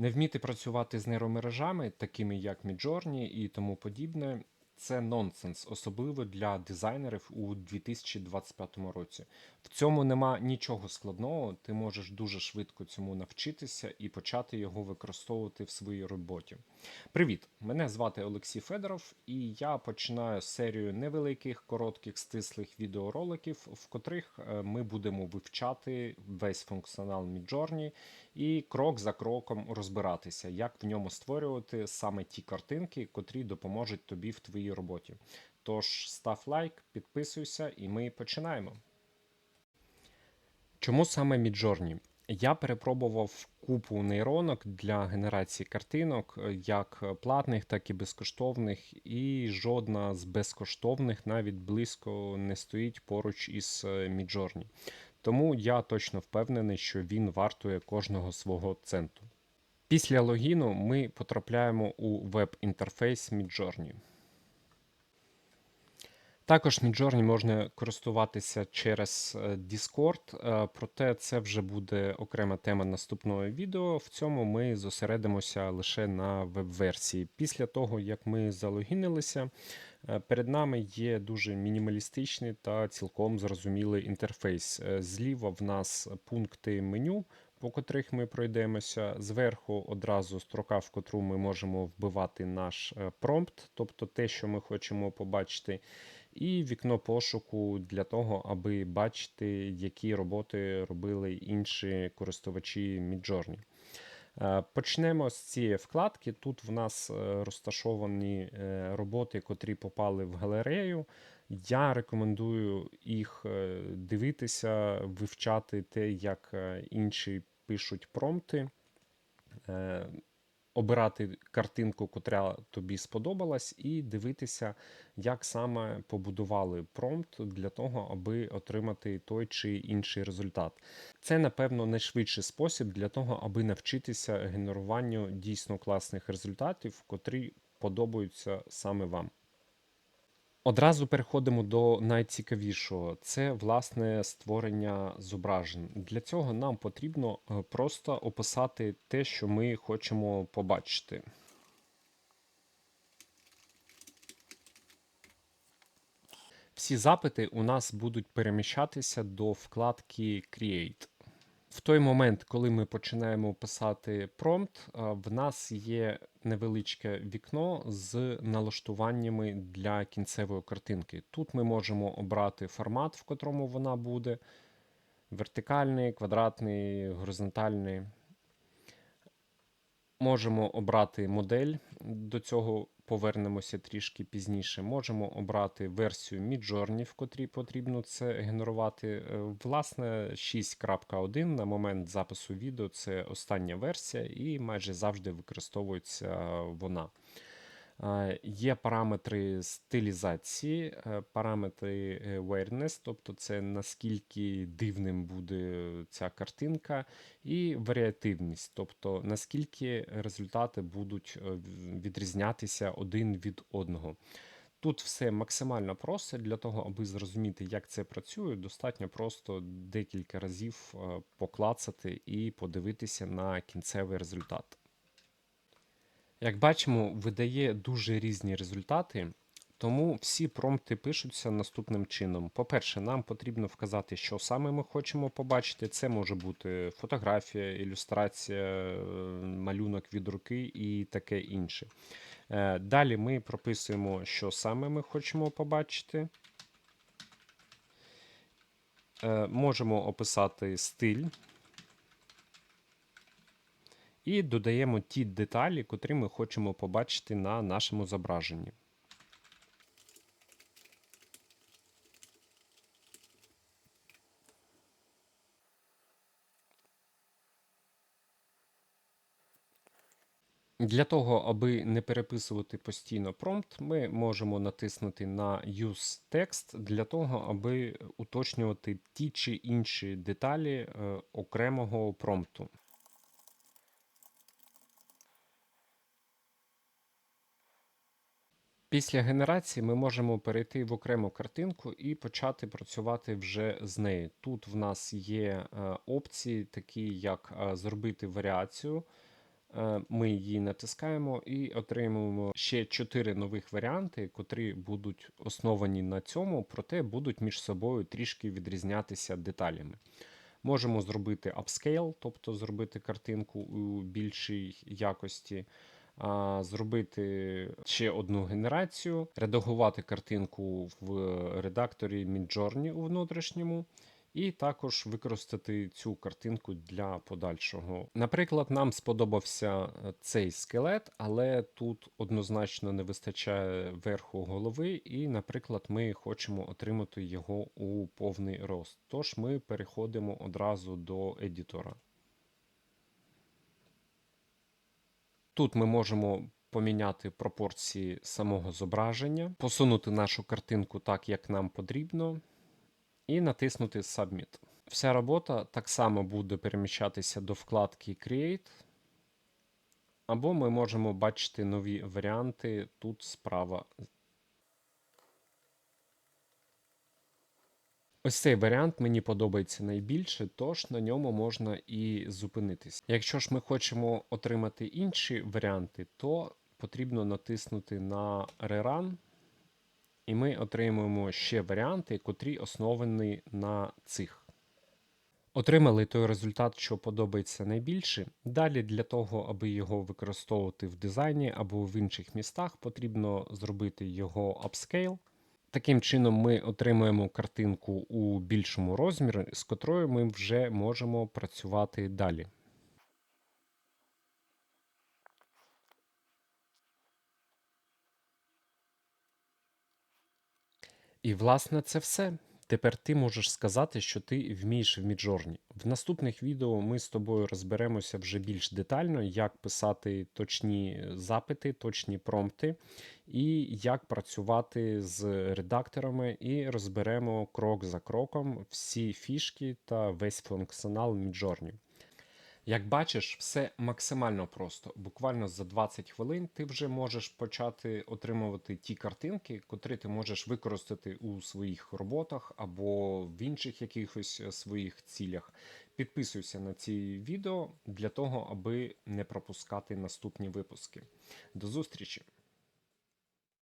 Не вміти працювати з нейромережами, такими як Midjourney і тому подібне, це нонсенс, особливо для дизайнерів у 2025 році. В цьому нема нічого складного, ти можеш дуже швидко цьому навчитися і почати його використовувати в своїй роботі. Привіт! Мене звати Олексій Федоров, і я починаю серію невеликих, коротких, стислих відеороликів, в котрих е, ми будемо вивчати весь функціонал Midjourney і крок за кроком розбиратися, як в ньому створювати саме ті картинки, котрі допоможуть тобі в твоїй роботі. Тож став лайк, підписуйся, і ми починаємо. Чому саме Midjourney? Я перепробував купу нейронок для генерації картинок, е, як платних, так і безкоштовних, і жодна з безкоштовних навіть близько не стоїть поруч із е, Midjourney. Тому я точно впевнений, що він вартує кожного свого центу. Після логіну ми потрапляємо у веб-інтерфейс Midjourney. Також Midjourney можна користуватися через е, Discord, е, проте це вже буде окрема тема наступного відео. В цьому ми зосередимося лише на веб-версії. Після того, як ми залогінилися, перед нами є дуже мінімалістичний та цілком зрозумілий інтерфейс. Зліва в нас пункти меню. По котрих ми пройдемося. Зверху одразу строка, в котру ми можемо вбивати наш промпт, тобто те, що ми хочемо побачити і вікно пошуку для того, аби бачити, які роботи робили інші користувачі Midjourney. Е, почнемо з цієї вкладки. Тут в нас е, розташовані е, роботи, котрі попали в галерею. Я рекомендую їх дивитися, вивчати те, як інші пишуть промпти обирати картинку, котра тобі сподобалась, і дивитися, як саме побудували промпт для того, аби отримати той чи інший результат. Це, напевно, найшвидший спосіб для того, аби навчитися генеруванню дійсно класних результатів, котрі подобаються саме вам. Одразу переходимо до найцікавішого це власне створення зображень. Для цього нам потрібно е, просто описати те, що ми хочемо побачити. Всі запити у нас будуть переміщатися до вкладки Create. В той момент, коли ми починаємо писати промпт, в нас є невеличке вікно з налаштуваннями для кінцевої картинки. Тут ми можемо обрати формат, в котрому вона буде: вертикальний, квадратний, горизонтальний. Можемо обрати модель до цього повернемося трішки пізніше. Можемо обрати версію Midjourney, в котрій потрібно це генерувати. Е, власне, 6.1 на момент запису відео це остання версія, і майже завжди використовується вона. Є параметри стилізації, е, параметри е, awareness, тобто це наскільки дивним буде ця картинка, і варіативність, тобто наскільки результати будуть е, відрізнятися один від одного. Тут все максимально просто для того, аби зрозуміти, як це працює, достатньо просто декілька разів поклацати і подивитися на кінцевий результат. Як бачимо, видає дуже різні результати, тому всі промпти пишуться наступним чином. По-перше, нам потрібно вказати, що саме ми хочемо побачити. Це може бути фотографія, ілюстрація, е, малюнок від руки і таке інше. Е, далі ми прописуємо, що саме ми хочемо побачити. Е, можемо описати стиль. І додаємо ті деталі, котрі ми хочемо побачити на нашому зображенні. Для того, аби не переписувати постійно промпт, ми можемо натиснути на Use Text для того, аби уточнювати ті чи інші деталі е, окремого промпту. Після генерації ми можемо перейти в окрему картинку і почати працювати вже з нею. Тут в нас є е, опції, такі як е, зробити варіацію Е, Ми її натискаємо і отримуємо ще 4 нових варіанти, котрі будуть основані на цьому, проте будуть між собою трішки відрізнятися деталями. Можемо зробити upscale, тобто зробити картинку у більшій якості, зробити ще одну генерацію, редагувати картинку в редакторі Midjourney у внутрішньому. І також використати цю картинку для подальшого. Наприклад, нам сподобався е, цей скелет, але тут однозначно не вистачає верху голови, і, наприклад, ми хочемо отримати його у повний рост. Тож ми переходимо одразу до едітора. Тут ми можемо поміняти пропорції самого зображення, посунути нашу картинку так, як нам потрібно, і натиснути Submit. Вся робота так само буде переміщатися до вкладки Create, або ми можемо бачити нові варіанти тут справа. Ось цей варіант мені подобається найбільше, тож на ньому можна і зупинитись. Якщо ж ми хочемо отримати інші варіанти, то потрібно натиснути на Rerun, і ми отримуємо ще варіанти, котрі основані на цих. Отримали той результат, що подобається найбільше. Далі для того, аби його використовувати в дизайні або в інших містах, потрібно зробити його upscale. Таким чином, ми отримуємо картинку у більшому розмірі, з котрою ми вже можемо працювати далі. І, власне, це все. Тепер ти можеш сказати, що ти вмієш в Міджорні. В наступних відео ми з тобою розберемося вже більш детально, як писати точні запити, точні промпти, і як працювати з редакторами, і розберемо крок за кроком всі фішки та весь функціонал Міджорні. Як бачиш, все максимально просто. Буквально за 20 хвилин ти вже можеш почати отримувати ті картинки, котрі ти можеш використати у своїх роботах або в інших якихось е, своїх цілях. Підписуйся на ці відео для того, аби не пропускати наступні випуски. До зустрічі!